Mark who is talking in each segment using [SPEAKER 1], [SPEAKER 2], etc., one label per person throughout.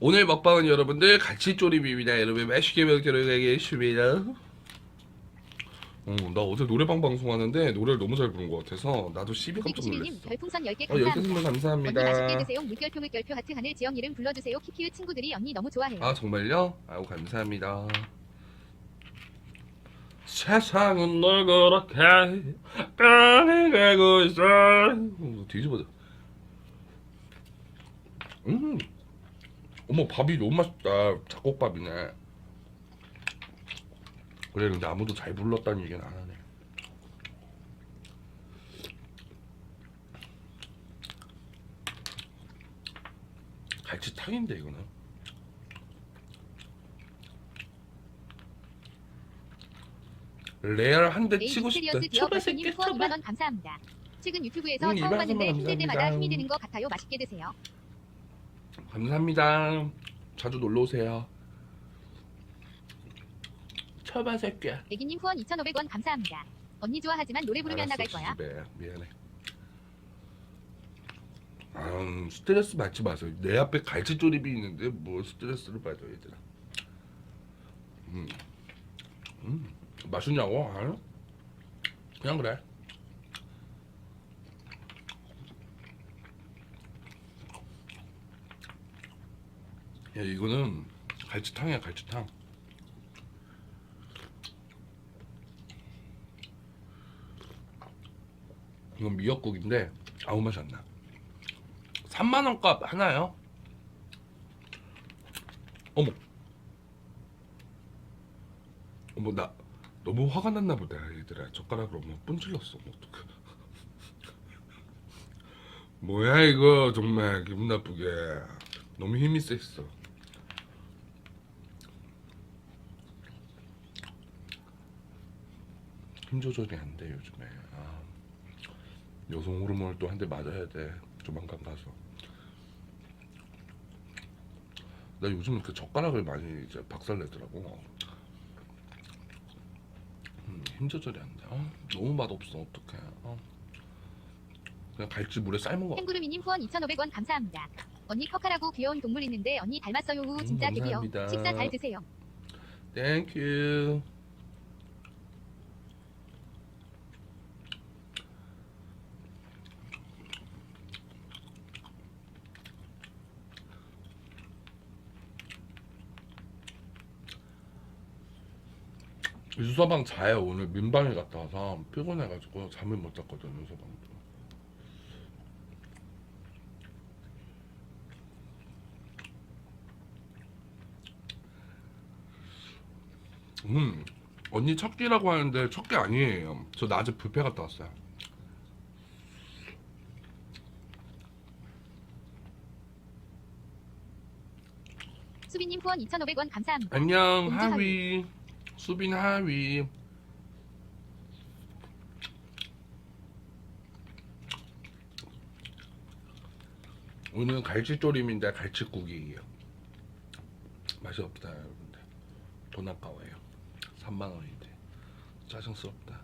[SPEAKER 1] 오늘 먹방은 여러분들 갈치조림입니다. 여러분 맛있게 먹도록 하겠습니다. 어, 나 어제 노래방 방송하는데 노래를 너무 잘 부른 것 같아서 나도 시비 깜짝
[SPEAKER 2] 991님
[SPEAKER 1] 놀랐어.
[SPEAKER 2] 별풍선 10개
[SPEAKER 1] 어, 열개
[SPEAKER 2] 감사합니다. 언니 맛있게
[SPEAKER 1] 감사합니다.
[SPEAKER 2] 드세요. 물결표 물 결표 하트 하늘 지영 이름 불러주세요. 키키의 친구들이 언니 너무 좋아해요.
[SPEAKER 1] 아 정말요? 아우 감사합니다. 세상은 널 그렇게 변해가고 있어. 어, 뒤집어져. 음, 어머 밥이 너무 맛있다. 잡곡밥이네. 그래 근데 아무도 잘 불렀다는 얘기는 안 하네. 갈치탕인데 이거는. 레알 한 대 치고 싶다.
[SPEAKER 2] 대표님
[SPEAKER 1] 새끼
[SPEAKER 2] 후원
[SPEAKER 1] 초밥.
[SPEAKER 2] 2만 원 감사합니다. 최근 유튜브에서
[SPEAKER 1] 음,
[SPEAKER 2] 처음 봤는데 힘들 때마다. 힘이 드는 것 같아요. 맛있게 드세요.
[SPEAKER 1] 감사합니다. 자주 놀러 오세요. 초밥 새끼.
[SPEAKER 2] 애기님 후원 2,500원 감사합니다. 언니 좋아하지만 노래 부르면 나갈 거야.
[SPEAKER 1] 집에 미안해. 아, 스트레스 받지 마세요. 내 앞에 갈치조림이 있는데 뭘 스트레스를 받아 얘들아. 음, 음, 맛있냐고? 아, 그냥 그래. 야 이거는 갈치탕이야 갈치탕. 이건 미역국인데 아무 맛이 안 나. 3만 원값 하나요? 어머. 어머 나 너무 화가 났나 보다 얘들아. 젓가락으로 뭐 분질렀어. 뭐 어떡해. 뭐야 이거 정말 기분 나쁘게. 너무 힘이 셌어. 힘 조절이 안 돼 요즘에. 아. 여성 호르몬을 또 한 대 맞아야 돼 조만간 가서 나 요즘 그 젓가락을 많이 이제 박살내더라고 음, 힘 조절이 안돼 아, 너무 맛없어 어떡해 아. 그냥 갈치 물에 삶은 거
[SPEAKER 2] 캥구루미님 후원 2,500원 감사합니다. 언니 커카라고 귀여운 동물 있는데 언니 닮았어요. 우 진짜
[SPEAKER 1] 음, 감사합니다.
[SPEAKER 2] 식사 잘 드세요.
[SPEAKER 1] 땡큐 유서방 자요 오늘 민방위 갔다 와서 피곤해가지고 잠을 못 잤거든 유서방도. 음 언니 첫 끼라고 하는데 첫 끼 아니에요. 저 낮에 뷔페 갔다 왔어요.
[SPEAKER 2] 수빈님 후원 2,500원 감사합니다.
[SPEAKER 1] 안녕 하위 수빈 하위. 오늘 갈치조림인데 갈치국이에요. 맛이 없다 여러분들. 돈 아까워요. 3만원인데. 짜증스럽다.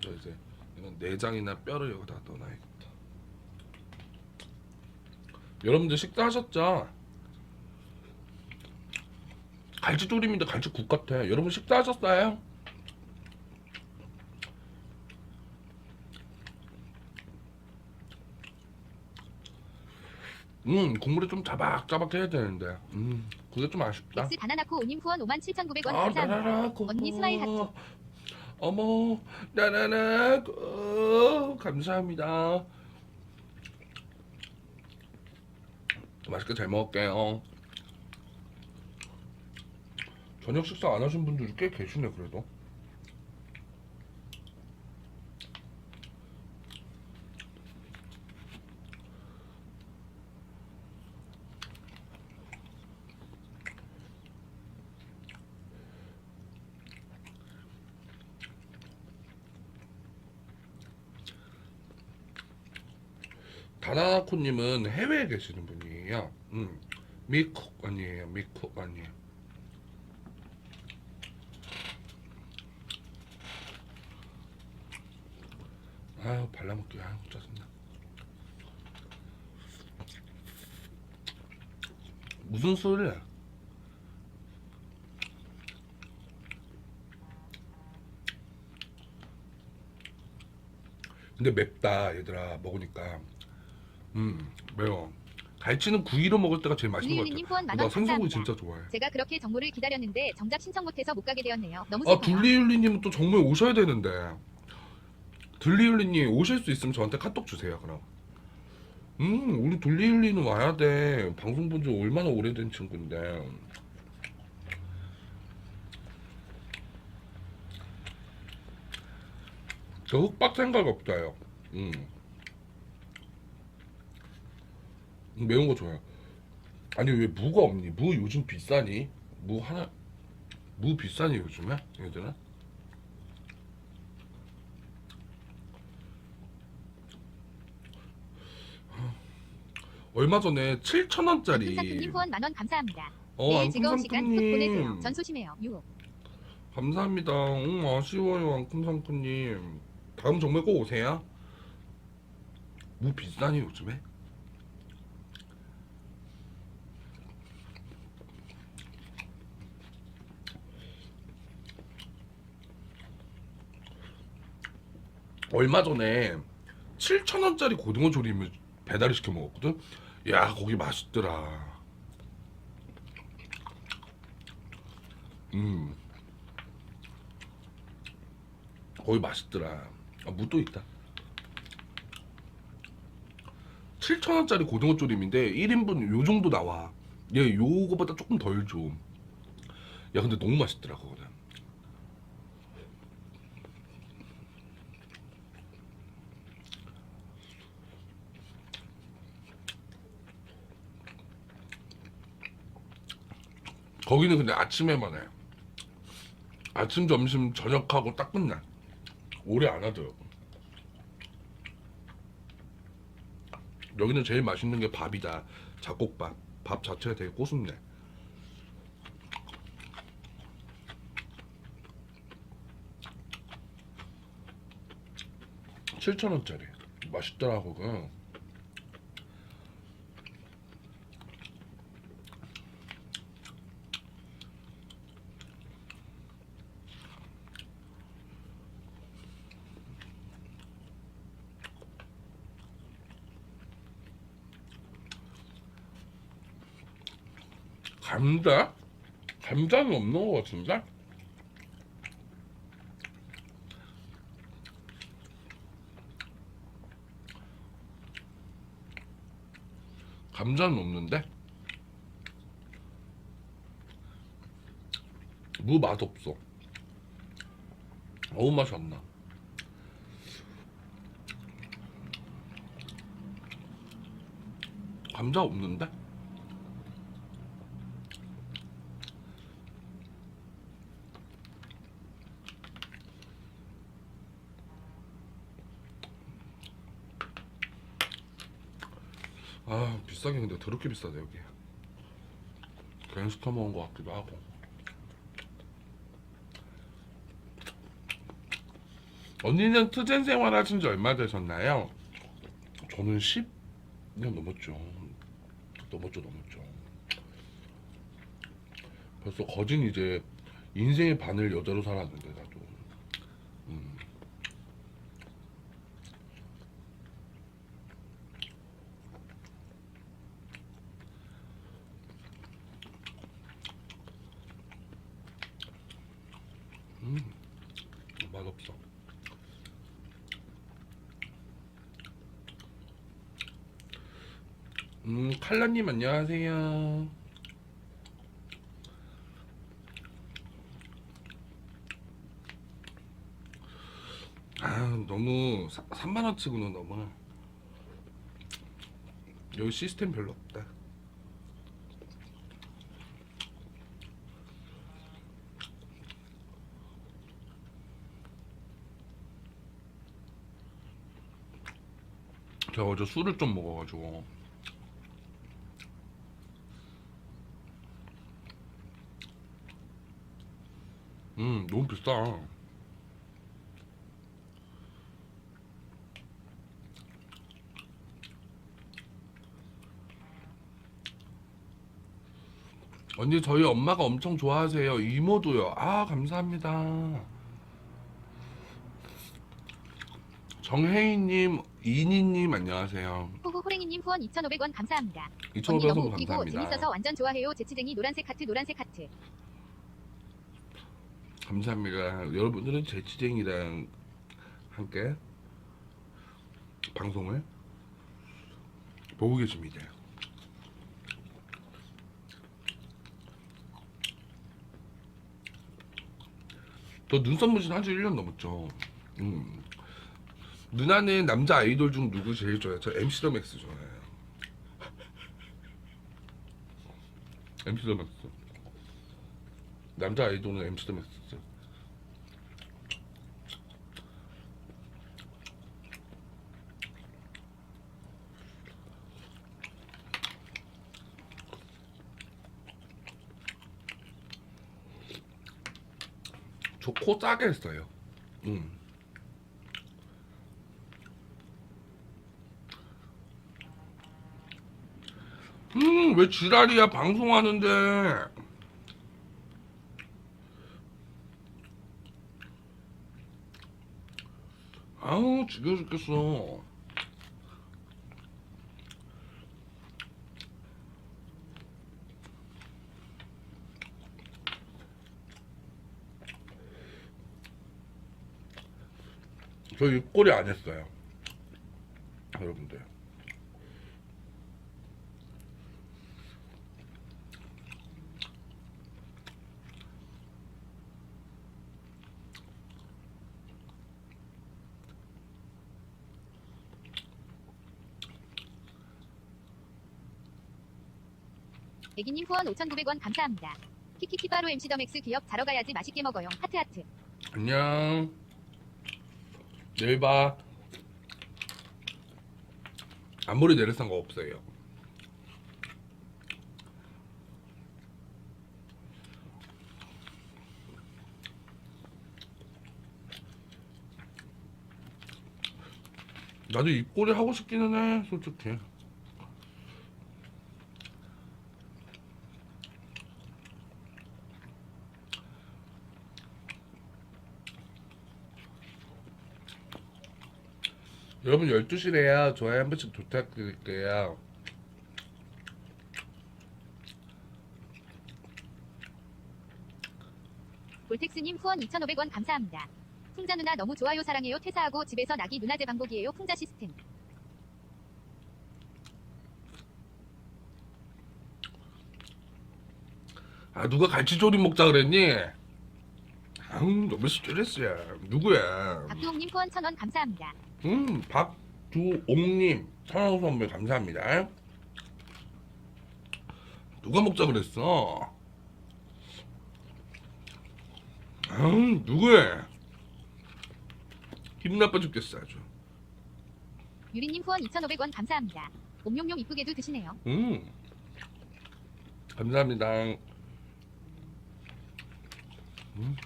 [SPEAKER 1] 저 이제 이건 내장이나 뼈를 여기다 넣어놔야겠다. 여러분들 식사하셨죠? 갈치조림인데 갈치국 같아. 여러분 식사하셨어요? 음 국물이 좀 자박자박 해야 되는데 음 그게 좀 아쉽다.
[SPEAKER 2] 엑스 바나나코 오님 후원 57,900원
[SPEAKER 1] 아,
[SPEAKER 2] 감사합니다.
[SPEAKER 1] 나나나 고
[SPEAKER 2] 언니 스마일 하트.
[SPEAKER 1] 어머 나나나 고 감사합니다. 맛있게 잘 먹을게요. 저녁 식사 안 하신 분들이 꽤 계시네 그래도. 다나코님은 해외에 계시는 분이에요. 음, 미국 아니에요. 미국 아니에요. 발라먹기 하는 것 짜증나. 무슨 소리야? 근데 맵다 얘들아. 먹으니까. 음 매워. 갈치는 구이로 먹을 때가 제일 맛있는 것
[SPEAKER 2] 같아요.
[SPEAKER 1] 나 생선구이 진짜 좋아해.
[SPEAKER 2] 제가 그렇게 정모를 기다렸는데 정작 신청 못해서 못 가게 되었네요. 너무
[SPEAKER 1] 아 둘리율리님은 또 정모에 오셔야 되는데. 둘리율리님 오실 수 있으면 저한테 카톡 주세요 그럼. 음 우리 둘리율리는 와야 돼. 방송 본 지 얼마나 오래된 친구인데. 저 흑박 생각 없어요. 음. 매운 거 좋아요. 아니 왜 무가 없니? 무 요즘 비싸니? 무 하나 무 비싸니 요즘에? 얘들아 얼마 전에 7천 원짜리
[SPEAKER 2] 후원 만원 감사합니다.
[SPEAKER 1] 어
[SPEAKER 2] 내일 즐거운 시간 푹 보내세요.
[SPEAKER 1] 앙큼상큼님
[SPEAKER 2] 전 소심해요. 유.
[SPEAKER 1] 감사합니다 응 아쉬워요 앙큼상큼님 다음 정말 꼭 오세요 무 비싸니 요즘에 얼마 전에 7천 원짜리 고등어 조림을 배달을 시켜 먹었거든. 야 거기 맛있더라. 음, 거기 맛있더라. 아, 무도 있다. 7천 원짜리 고등어 조림인데 1인분 요 정도 나와. 얘 요거보다 조금 덜 줘. 야 근데 너무 맛있더라 그거는. 거기는 근데 아침에만 해. 아침, 점심, 저녁하고 딱 끝나. 오래 안 하더라고. 여기는 제일 맛있는 게 밥이다. 잡곡밥. 밥 자체가 되게 고순네. 칠천 원짜리 맛있더라고 그. 감자? 감자는 없는 것 같은데? 감자는 없는데? 무 맛없어. 어우 맛이 안 나. 감자 없는데? 아 비싸긴 근데 더럽게 비싸네 여기. 괜히 시켜 먹은 것 같기도 하고. 언니는 투젠 생활 하신 지 얼마 되셨나요? 저는 10년 넘었죠. 넘었죠 넘었죠. 벌써 거진 이제 인생의 반을 여자로 살았는데 나도 음. 음, 맛없어. 음, 칼라님 안녕하세요. 아, 너무 3만 원치고는 너무 여기 시스템 별로 없다. 제가 어제 술을 좀 먹어가지고 음 너무 비싸 언니 저희 엄마가 엄청 좋아하세요. 이모도요. 아 감사합니다. 정혜인님, 이니님 안녕하세요.
[SPEAKER 2] 호구 호랭이님 후원 2,500원 감사합니다. 언니
[SPEAKER 1] 2,500원
[SPEAKER 2] 너무 웃기고
[SPEAKER 1] 감사합니다.
[SPEAKER 2] 재밌어서 완전 좋아해요. 재치쟁이 노란색 하트 노란색 하트.
[SPEAKER 1] 감사합니다. 여러분들은 재치쟁이랑 함께 방송을 보고 계십니다. 저 눈썹 문신 한지 1년 넘었죠. 음. 누나는 남자 아이돌 중 누구 제일 좋아해요? 저 MC 더 맥스 좋아해요. MC 더 맥스. 남자 아이돌은 MC 더 맥스. 저코 짜게 했어요. 음. 음, 왜 지랄이야, 방송하는데. 아우, 지겨워 죽겠어. 저 입꼬리 안 했어요. 여러분들.
[SPEAKER 2] 애기님 후원 5,900원 감사합니다. 키키키 바로 MC 더 맥스 기업 자러 가야지 맛있게 먹어요. 하트 하트.
[SPEAKER 1] 안녕. 내일 봐. 앞머리 내릴 생각 없어요. 나도 입꼬리 하고 싶기는 해, 솔직히. 여러분 12시래요. 좋아요 한 번씩 부탁드릴게요.
[SPEAKER 2] 볼텍스님 후원 2,500원 감사합니다. 풍자 누나 너무 좋아요 사랑해요 퇴사하고 집에서 나기 누나제 방법이에요 풍자 시스템.
[SPEAKER 1] 아 누가 갈치조림 먹자 그랬니? 아우 너무 스트레스야. 누구야?
[SPEAKER 2] 박두홍님 후원 1,000원 감사합니다.
[SPEAKER 1] 음 박두옥님 천원 선물 감사합니다. 누가 먹자 그랬어? 아우 누구야? 기분 나빠 죽겠어 아주.
[SPEAKER 2] 유리님 후원 2,500원 감사합니다. 옴뇸뇸 이쁘게도 드시네요.
[SPEAKER 1] 음 감사합니다. 음.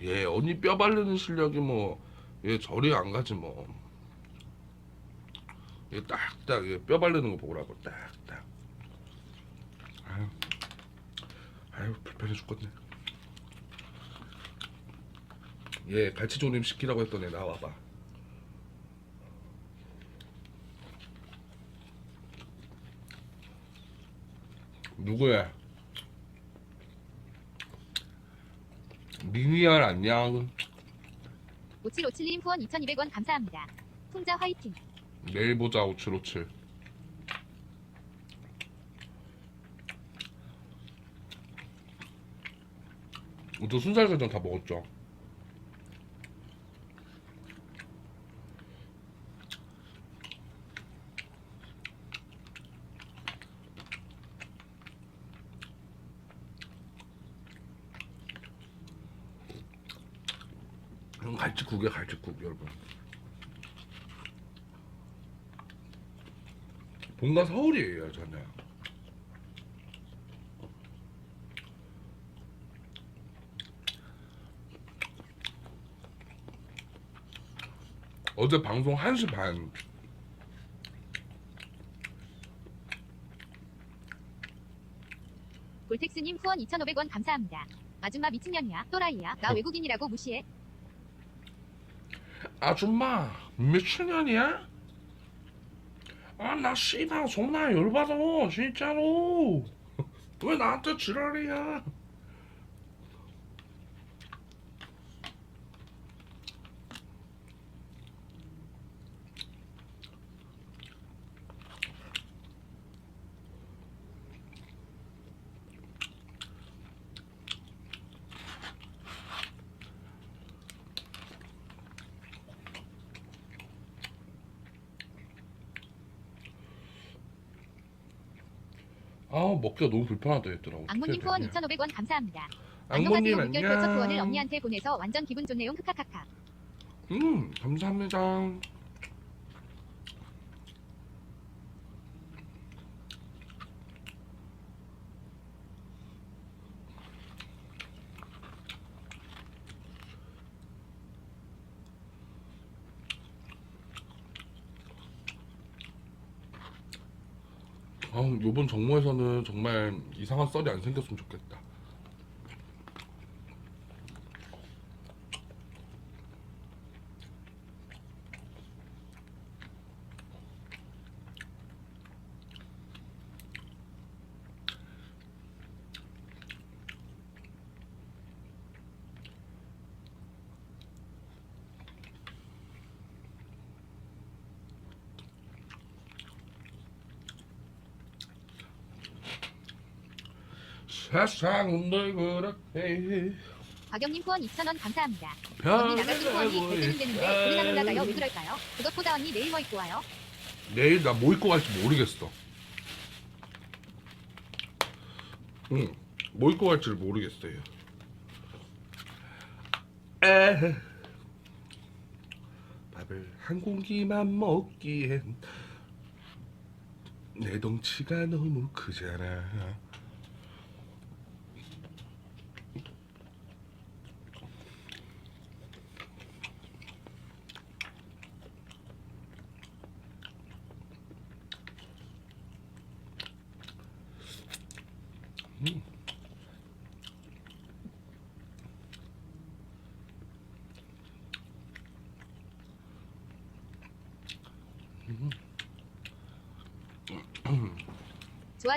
[SPEAKER 1] 예, 언니 뼈 바르는 실력이 뭐, 예, 저리 안 가지 뭐. 예, 딱딱, 예, 뼈 바르는 거 보라고, 딱딱. 아유, 아유, 불편해 죽겠네. 예, 갈치조림 시키라고 했더니 나와봐. 누구야? 미니얼 안녕.
[SPEAKER 2] 5757님 후원 2,200원 감사합니다. 풍자 화이팅.
[SPEAKER 1] 내일 보자 5757. 저 순살사전 다 먹었죠. 형 갈치국이야 갈치국 여러분. 본가 서울이에요 저는. 어제 방송 1시 반
[SPEAKER 2] 골텍스님 후원 2,500원 감사합니다. 아줌마 미친년이야. 또라이야. 나
[SPEAKER 1] 어.
[SPEAKER 2] 외국인이라고 무시해.
[SPEAKER 1] 아줌마 미친년이야? 아나 씨발 존나 열받아 진짜로 왜 나한테 지랄이야 아 먹기가 너무 불편하다 했더라고
[SPEAKER 2] 악모님 후원 2,500원 감사합니다. 안녕하세요. 물결 결석 후원을
[SPEAKER 1] 안녕
[SPEAKER 2] 언니한테 보내서 완전 기분 좋네요. 크카카카.
[SPEAKER 1] 음 감사합니다 아, 요번 정모에서는 정말 이상한 썰이 안 생겼으면 좋겠다. 세상은 널 그렇게
[SPEAKER 2] 박영님 후원 2,000원 감사합니다. 언니 나가신 후원이
[SPEAKER 1] 변해고
[SPEAKER 2] 대대는 되는데 우리나 놀라가요. 왜 그럴까요? 그것보다 언니 내일 뭐 입고 와요?
[SPEAKER 1] 내일 나 뭐 입고 갈지 모르겠어. 응, 뭐 입고 갈지를 모르겠어요. 에, 밥을 한 공기만 먹기엔 내 덩치가 너무 크잖아.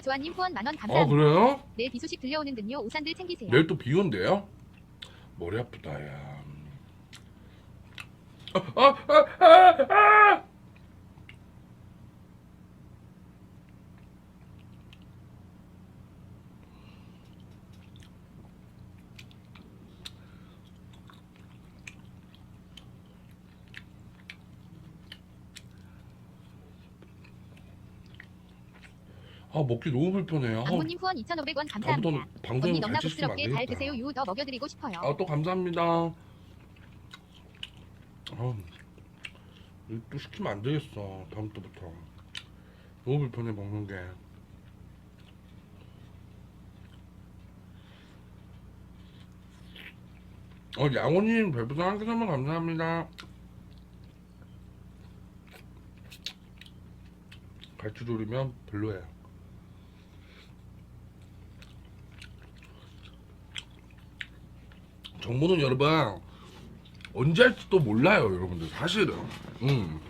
[SPEAKER 2] 좋아 좋아님 후원 만원
[SPEAKER 1] 아
[SPEAKER 2] 감사합니다.
[SPEAKER 1] 그래요?
[SPEAKER 2] 내일 비 소식 들려오는 듯요. 우산들 챙기세요.
[SPEAKER 1] 내일 또 비 온대요? 머리 아프다 야. 아, 아, 아, 아, 아! 아 먹기 너무 불편해요. 아,
[SPEAKER 2] 악모님 후원 2,500원
[SPEAKER 1] 아무도
[SPEAKER 2] 감사합니다.
[SPEAKER 1] 방송에
[SPEAKER 2] 언니
[SPEAKER 1] 같이 있으면 안
[SPEAKER 2] 넉나국스럽게 잘
[SPEAKER 1] 되겠다.
[SPEAKER 2] 드세요. 유 더 먹여드리고 싶어요.
[SPEAKER 1] 아 또 감사합니다. 아, 이거 또 시키면 안 되겠어. 다음 주부터. 너무 불편해 먹는 게. 어 양호님 별풍선 한개 선물 감사합니다. 갈치 조리면 별로예요. 정보는 여러분 언제 할지도 몰라요 여러분들 사실은 음.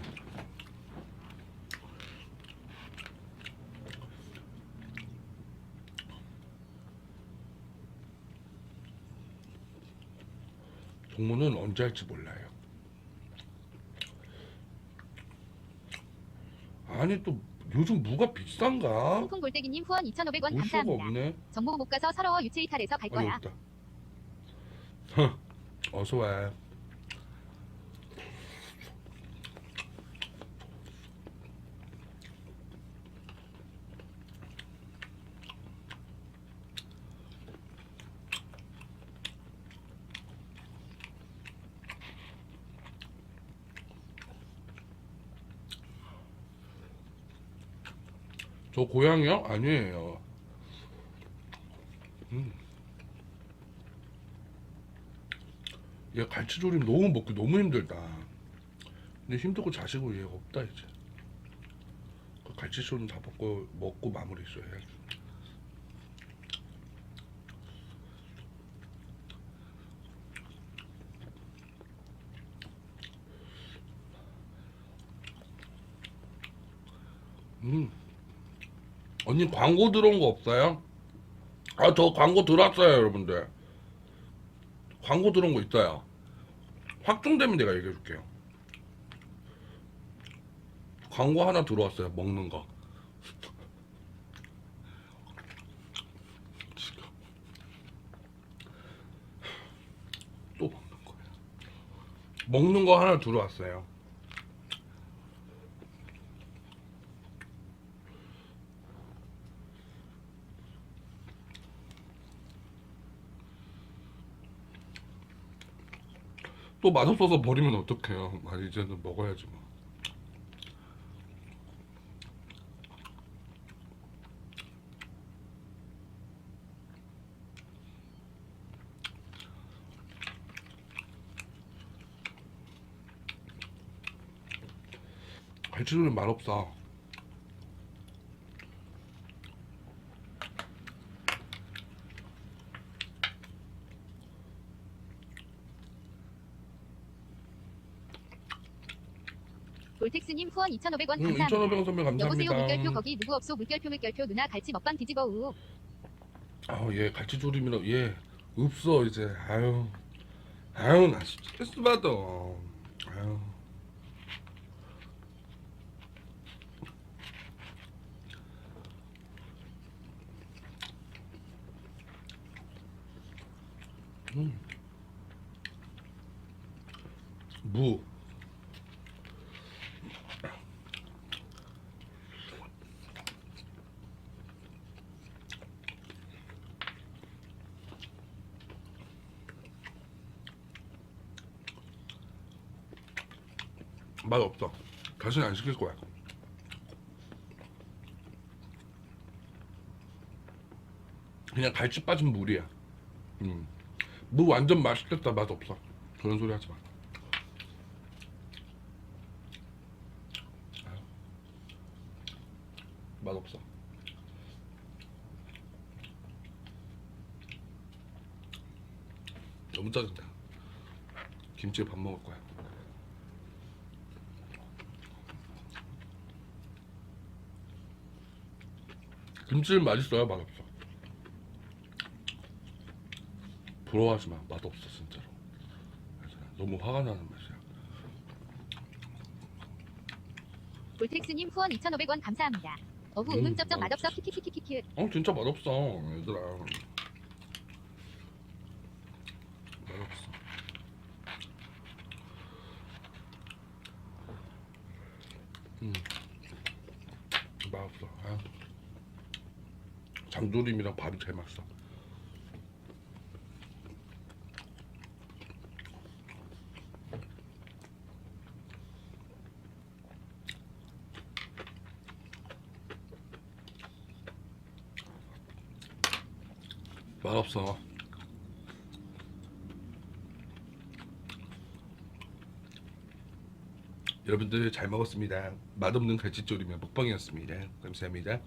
[SPEAKER 1] 정모는 언제 할지 몰라요 아니 또 요즘 무가 비싼가?
[SPEAKER 2] 콩콩 골대기님 후원 2,500원
[SPEAKER 1] 올 수가
[SPEAKER 2] 감사합니다.
[SPEAKER 1] 없네
[SPEAKER 2] 정보 못 가서 서러워 유체 이탈해서 갈
[SPEAKER 1] 아니
[SPEAKER 2] 거야.
[SPEAKER 1] 없다 어서 와 저 고양이요? 아니에요. 얘 갈치조림 너무 먹기 너무 힘들다. 근데 힘들고 자시고 얘가 없다 이제. 그 갈치조림 다 먹고 먹고 마무리 있어야 해. 음. 언니 광고 들어온 거 없어요? 아 저 광고 들어왔어요 여러분들. 광고 들어온 거 있어요 확정되면 내가 얘기해 줄게요. 광고 하나 들어왔어요 먹는 거. 또 먹는 거야. 먹는 거 하나 들어왔어요 또 맛없어서 버리면 어떡해요. 아, 이제는 먹어야지 뭐. 갈치조림 맛없어.
[SPEAKER 2] 볼텍스님 후원 2,500원
[SPEAKER 1] 응,
[SPEAKER 2] 감사합니다.
[SPEAKER 1] 2,500원 선배
[SPEAKER 2] 여보세요
[SPEAKER 1] 감사합니다.
[SPEAKER 2] 물결표 거기 누구 없소 물결표 물결표 누나 갈치 먹방 뒤집어 우.
[SPEAKER 1] 아, 얘 갈치조림이라 얘 없어 이제. 아유, 아유 나 스트레스 받아. 아유. 음. 무. 맛 없어. 다시는 안 시킬 거야. 그냥 갈치 빠진 물이야. 음. 무 완전 맛있겠다. 맛 없어. 그런 소리 하지 마. 아유. 맛 없어. 너무 짜증나. 김치에 밥 먹을 거야. 김치는 맛있어요 맛없어 부러워하지 마 맛없어 진짜로 너무 화가 나는 맛이야
[SPEAKER 2] 볼텍스님 후원 2,500원 감사합니다. 어후
[SPEAKER 1] 음,
[SPEAKER 2] 음음쩝쩝 맛없어
[SPEAKER 1] 맛없어.
[SPEAKER 2] 키키키키키키.
[SPEAKER 1] 어 진짜 맛없어 얘들아 맛없어 음 맛없어 아. 장조림이랑 밥이 제일 맛있어. 맛없어. 여러분들 잘 먹었습니다. 맛없는 갈치조림의 먹방이었습니다. 감사합니다